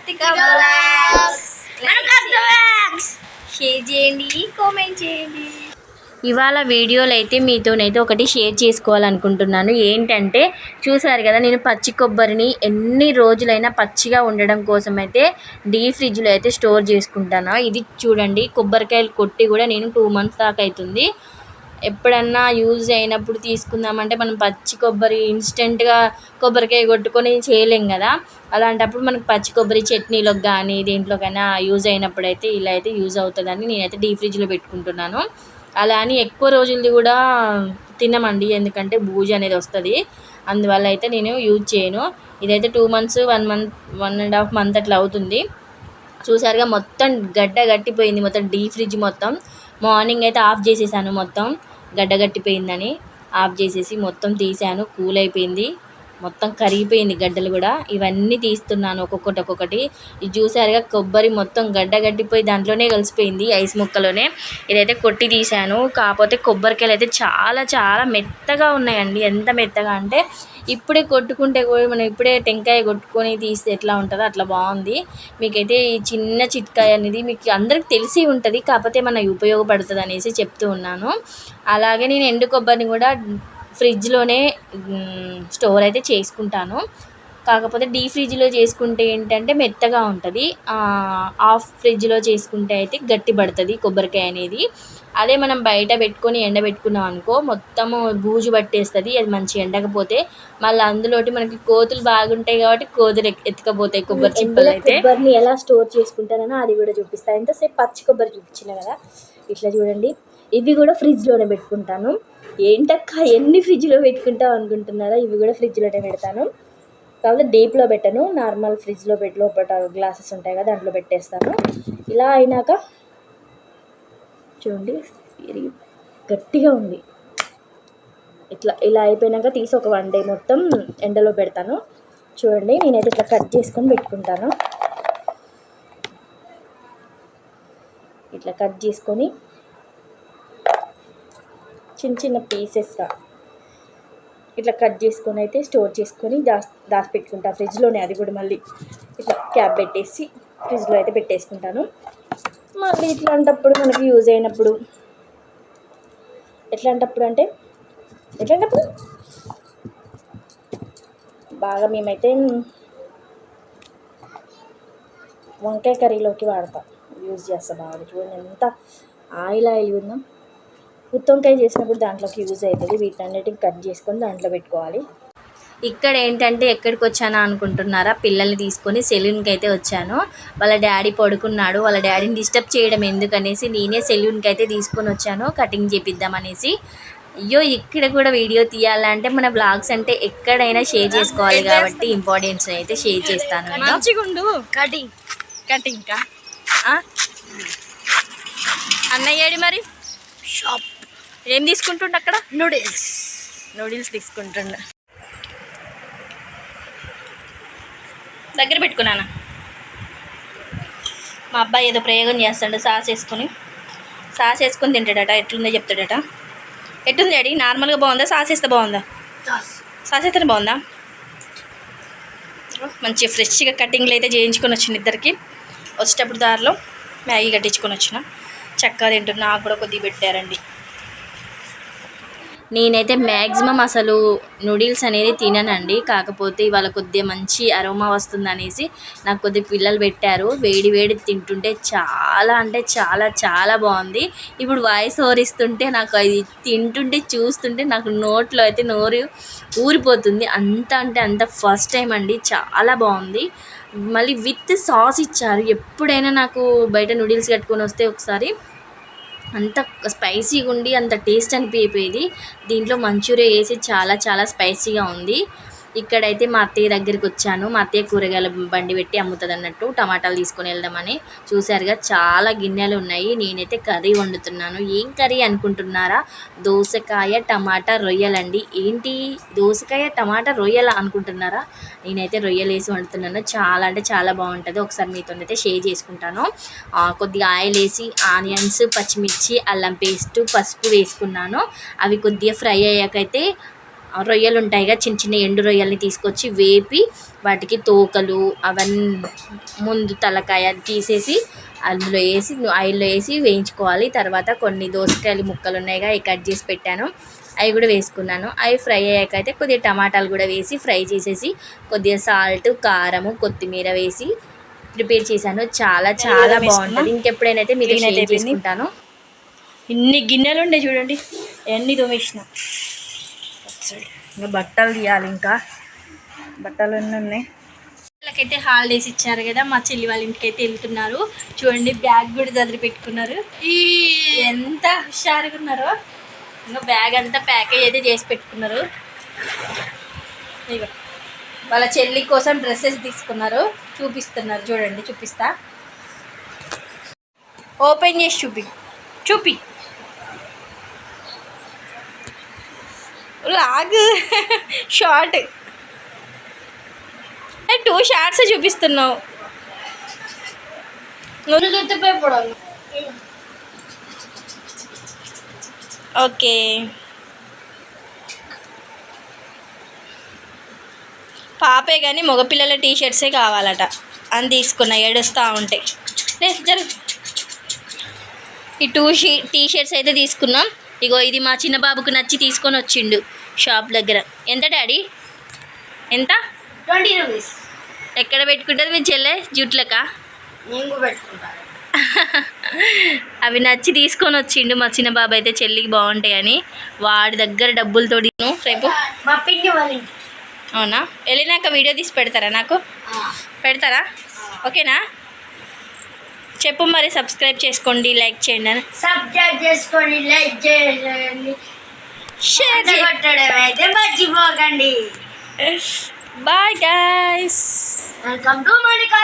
Karthika share చేయండి comment చేయండి. ఇవాళ వీడియోలు అయితే మీతోనైతే ఒకటి షేర్ చేసుకోవాలనుకుంటున్నాను. ఏంటంటే చూసారు కదా నేను పచ్చి కొబ్బరిని ఎన్ని రోజులైనా పచ్చిగా ఉండడం కోసం అయితే డీ ఫ్రిడ్జ్లో అయితే స్టోర్ చేసుకుంటాను. ఇది చూడండి కొబ్బరికాయలు కొట్టి కూడా నేను టూ మంత్స్ దాకా అవుతుంది. ఎప్పుడన్నా యూజ్ అయినప్పుడు తీసుకుందామంటే మనం పచ్చి కొబ్బరి ఇన్స్టెంట్గా కొబ్బరికాయ కొట్టుకొని చేయలేం కదా. అలాంటప్పుడు మనకు పచ్చి కొబ్బరి చట్నీలోకి కానీ దేంట్లోకైనా యూజ్ అయినప్పుడు అయితే ఇలా అయితే యూజ్ అవుతుందని నేనైతే డీ ఫ్రిడ్జ్లో పెట్టుకుంటున్నాను. అలా అని ఎక్కువ రోజులది కూడా తినమండి. ఎందుకంటే బూజు అనేది వస్తుంది. అందువల్ల అయితే నేను యూజ్ చేయను. ఇదైతే two months one month one and half month అట్లా అవుతుంది. చూసారుగా మొత్తం గడ్డ గట్టిపోయింది. మొత్తం డీ ఫ్రిడ్జ్ మొత్తం. మార్నింగ్ అయితే ఆఫ్ చేసేసాను మొత్తం. గడ్డగట్టిపోయిందని ఆఫ్ చేసేసి మొత్తం తీసాను కూల్ అయిపోయింది మొత్తం కరిగిపోయింది గడ్డలు కూడా. ఇవన్నీ తీస్తున్నాను ఒక్కొక్కటి ఒక్కొక్కటి. ఇది చూసారుగా కొబ్బరి మొత్తం గడ్డ గడ్డిపోయి దాంట్లోనే కలిసిపోయింది ఐస్ ముక్కలోనే. ఇదైతే కొట్టి తీశాను. కాకపోతే కొబ్బరికాయలు అయితే చాలా చాలా మెత్తగా ఉన్నాయండి. ఎంత మెత్తగా అంటే ఇప్పుడే కొట్టుకుంటే కూడా మనం ఇప్పుడే టెంకాయ కొట్టుకొని తీస్తే ఎట్లా ఉంటుందో అట్లా బాగుంది. మీకైతే ఈ చిన్న చిట్కాయ అనేది మీకు అందరికి తెలిసి ఉంటుంది. కాకపోతే మనకి ఉపయోగపడుతుంది అనేసి చెప్తూ ఉన్నాను. అలాగే నేను ఎండు కొబ్బరిని కూడా ఫ్రిడ్జ్లోనే స్టోర్ అయితే చేసుకుంటాను. కాకపోతే డీ ఫ్రిడ్జ్లో చేసుకుంటే ఏంటంటే మెత్తగా ఉంటుంది. ఆఫ్ ఫ్రిడ్జ్లో చేసుకుంటే అయితే గట్టి పడుతుంది కొబ్బరికాయ అనేది. అదే మనం బయట పెట్టుకొని ఎండబెట్టుకున్నాం అనుకో మొత్తము బూజు పట్టేస్తుంది అది మంచి ఎండకపోతే. మళ్ళీ అందులోటి మనకి కోతులు బాగుంటాయి కాబట్టి కోతులు ఎత్తుకపోతాయి కొబ్బరి చిప్పలు అయితే. కొబ్బరిని ఎలా స్టోర్ చేసుకుంటానో అది కూడా చూపిస్తాను ఎంతసేపు పచ్చి కొబ్బరి చూపించిన కదా. ఇట్లా చూడండి. ఇవి కూడా ఫ్రిడ్జ్లోనే పెట్టుకుంటాను. ఏంటక్క ఎన్ని ఫ్రిడ్జ్లో పెట్టుకుంటావు అనుకుంటున్నారా? ఇవి కూడా ఫ్రిడ్జ్లోనే పెడతాను. కాకపోతే డీప్లో పెట్టను నార్మల్ ఫ్రిడ్జ్లో పెట్టి లోపల గ్లాసెస్ ఉంటాయి కదా దాంట్లో పెట్టేస్తాను. ఇలా అయినాక చూడండి గట్టిగా ఉంది. ఇట్లా ఇలా అయిపోయినాక తీసి ఒక వన్ డే మొత్తం ఎండలో పెడతాను. చూడండి నేనైతే ఇట్లా కట్ చేసుకొని పెట్టుకుంటాను. ఇట్లా కట్ చేసుకొని చిన్న చిన్న పీసెస్గా ఇట్లా కట్ చేసుకొని అయితే స్టోర్ చేసుకొని దాస్ దాచిపెట్టుకుంటా. ఫ్రిడ్జ్లోనే అది కూడా మళ్ళీ ఇట్లా క్యాప్ పెట్టేసి ఫ్రిడ్జ్లో అయితే పెట్టేసుకుంటాను. మళ్ళీ ఇట్లాంటప్పుడు మనకి యూజ్ అయినప్పుడు ఎట్లాంటప్పుడు అంటే ఎట్లాంటప్పుడు? బాగా మేమైతే వంకాయ కర్రీలోకి వాడతాం. యూజ్ చేస్తాం బాగా. చూడండి ఎంత ఆయిల్ ఆయిల్ ఉందాం. గుత్తి వంకాయ చేసినప్పుడు దాంట్లోకి యూజ్ అవుతుంది. వీటన్నిటిని కట్ చేసుకొని దాంట్లో పెట్టుకోవాలి. ఇక్కడ ఏంటంటే ఎక్కడికి వచ్చానా అనుకుంటున్నారా? పిల్లల్ని తీసుకొని సెలూన్కి అయితే వచ్చాను. వాళ్ళ డాడీ పడుకున్నాడు. వాళ్ళ డాడీని డిస్టర్బ్ చేయడం ఎందుకనేసి నేనే సెలూన్కి అయితే తీసుకొని వచ్చాను. కటింగ్ చేపిద్దామనేసి అయ్యో ఇక్కడ కూడా వీడియో తీయాలంటే మన బ్లాగ్స్ అంటే ఎక్కడైనా షేర్ చేసుకోవాలి కాబట్టి ఇంపార్టెన్స్ అయితే షేర్ చేస్తాను కటింగ్. కటింగ్ అన్నయ్యేడి మరి? షాప్. ఏం తీసుకుంటుండ అక్కడ? నూడిల్స్. నూడిల్స్ తీసుకుంటుండ. దగ్గర పెట్టుకున్నాను మా అబ్బాయి ఏదో ప్రయోగం చేస్తాడు సాస్ వేసుకొని. సాస్ వేసుకొని తింటాడట ఎట్లుందో చెప్తాడట. ఎట్లుంది డాడీ? నార్మల్గా బాగుందా? సాస్ వేస్తే బాగుందా? సాస్. అయితేనే బాగుందా? మంచి ఫ్రెష్గా కటింగ్లు అయితే చేయించుకొని వచ్చిన ఇద్దరికి. వచ్చేటప్పుడు దారిలో మ్యాగీ కట్టించుకొని వచ్చిన. చక్కగా తింటున్నా నాకు కూడా కొద్దిగా పెట్టారండి. నేనైతే మ్యాక్సిమం అసలు నూడిల్స్ అనేది తిననండి. కాకపోతే ఇవాళ కొద్దిగా మంచి అరోమా వస్తుందనేసి నాకు కొద్ది పిల్లలు పెట్టారు. వేడి వేడి తింటుంటే చాలా అంటే చాలా చాలా బాగుంది. ఇప్పుడు వాయిస్ ఓరిస్తుంటే నాకు అది తింటుంటే చూస్తుంటే నాకు నోట్లో అయితే నోరు ఊరిపోతుంది. అంత అంటే అంత ఫస్ట్ టైం అండి. చాలా బాగుంది. మళ్ళీ విత్ సాస్ ఇచ్చారు. ఎప్పుడైనా నాకు బయట నూడిల్స్ కట్టుకొని వస్తే ఒకసారి అంత స్పైసీగా ఉండి అంత టేస్ట్ అనిపించేది దీంట్లో మంచూరియా వేసి చాలా చాలా స్పైసీగా ఉంది. ఇక్కడైతే మా అత్తయ్య దగ్గరికి వచ్చాను. మా అత్తయ్య కూరగాయల బండి పెట్టి అమ్ముతుంది అన్నట్టు టమాటాలు తీసుకొని వెళ్దామని చూసారుగా చాలా గిన్నెలు ఉన్నాయి. నేనైతే కర్రీ వండుతున్నాను. ఏం కర్రీ అనుకుంటున్నారా? దోసకాయ టమాటా రొయ్యలండి. ఏంటి? దోసకాయ టమాటా రొయ్యల అనుకుంటున్నారా? నేనైతే రొయ్యలు వేసి వండుతున్నాను. చాలా అంటే చాలా బాగుంటుంది. ఒకసారి మీతో అయితే షేర్ చేసుకుంటాను. కొద్దిగా ఆయిల్ వేసి ఆనియన్స్ పచ్చిమిర్చి అల్లం పేస్ట్ పసుపు వేసుకున్నాను. అవి కొద్దిగా ఫ్రై అయ్యాకైతే రొయ్యలు ఉంటాయి కదా చిన్న చిన్న ఎండు రొయ్యల్ని తీసుకొచ్చి వేపి వాటికి తోకలు అవన్నీ ముందు తలకాయ తీసేసి అందులో వేసి ఆయిల్లో వేసి వేయించుకోవాలి. తర్వాత కొన్ని దోసకాయలు ముక్కలు ఉన్నాయిగా అవి కట్ చేసి పెట్టాను. అవి కూడా వేసుకున్నాను. అవి ఫ్రై అయ్యాక అయితే కొద్దిగా టమాటాలు కూడా వేసి ఫ్రై చేసేసి కొద్దిగా సాల్ట్ కారము కొత్తిమీర వేసి ప్రిపేర్ చేశాను. చాలా చాలా బాగుంటుంది. ఇంకెప్పుడైనా అయితే మీరు. చేసుకుంటాను. ఇన్ని గిన్నెలు ఉండే చూడండి. ఎన్ని తోమేసిన. ఇంకా బట్టలు తీయాలి ఇంకా. బట్టలు ఎన్ని ఉన్నాయి? వాళ్ళకైతే హాలిడేస్ ఇచ్చారు కదా మా చెల్లి వాళ్ళ ఇంటికి అయితే వెళ్తున్నారు. చూడండి బ్యాగ్ కూడా చదివి పెట్టుకున్నారు. ఈ ఎంత హుషారుగా ఉన్నారో. ఇంకా బ్యాగ్ అంతా ప్యాకేజ్ అయితే చేసి పెట్టుకున్నారు. ఇగో వాళ్ళ చెల్లి కోసం డ్రెస్సెస్ తీసుకున్నారు. చూపిస్తున్నారు. చూడండి చూపిస్తా. ఓపెన్ చేసి చూపి చూపి. లాగ్. షార్ట్. టూ షార్ట్స్ చూపిస్తున్నావు. ఓకే. పాపే కానీ మగపిల్లల టీ షర్ట్సే కావాలట. అని తీసుకున్నా ఏడుస్తూ ఉంటాయి జరు. ఈ టూ షీ టీ షర్ట్స్ అయితే తీసుకున్నాం. ఇగో ఇది మా చిన్న బాబుకు నచ్చి తీసుకొని వచ్చిండు షాప్ దగ్గర. ఎంత డాడీ? ఎంత? Twenty rupees. ఎక్కడ పెట్టుకుంటుంది మీ చెల్లె? జుట్లక? అవి నచ్చి తీసుకొని వచ్చిండు మా చిన్న బాబు అయితే చెల్లికి బాగుంటాయని వాడి దగ్గర డబ్బులతో రేపు. అవునా? వెళ్ళినాక వీడియో తీసి పెడతారా నాకు? పెడతారా? ఓకేనా? చెప్పు మరి సబ్స్క్రైబ్ చేసుకోండి లైక్ చేయండి అని. సబ్స్క్రైబ్ చేసుకొని లైక్ చేయండి. షేర్ కొట్టడం అయితే మర్చిపోకండి. Bye guys welcome to Manika